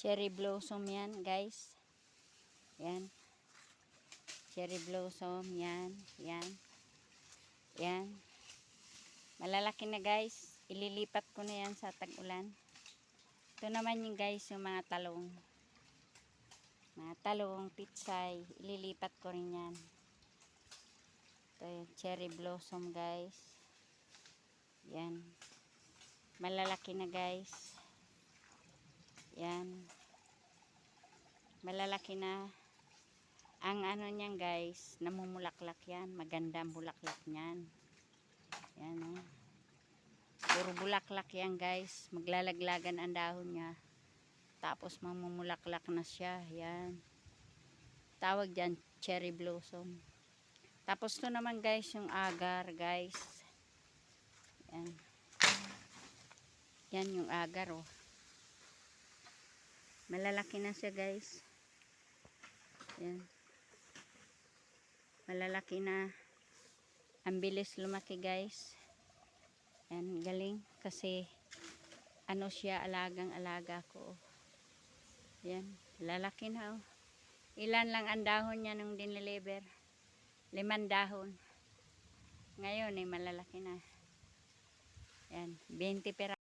Cherry blossom yan, guys. Yan. Cherry blossom, yan. Yan. Yan. Malalaki na guys. Ililipat ko na yan sa tag-ulan. Ito naman yung guys, yung mga talong. Mga talong, pitsay. Ililipat ko rin yan. Ito yung cherry blossom guys. Yan. Malalaki na guys. Yan. Malalaki na. Ang ano niyan guys, namumulaklak yan. Maganda ang bulaklak niyan. Yan oh. Puro bulaklak yan guys. Maglalaglagan ang dahon niya. Tapos mamumulaklak na siya. Yan. Tawag dyan, cherry blossom. Tapos to naman guys, yung agar guys. Yan. Yan yung agar oh. Malalaki na siya guys. Yan. Malalaki na. Ang bilis lumaki guys. Yan, galing. Kasi ano siya, alagang alaga ko. Yan, lalaki na oh. Ilan lang ang dahon niya nung dineliver? Liman dahon. Ngayon ay malalaki na. Yan, 20 pera.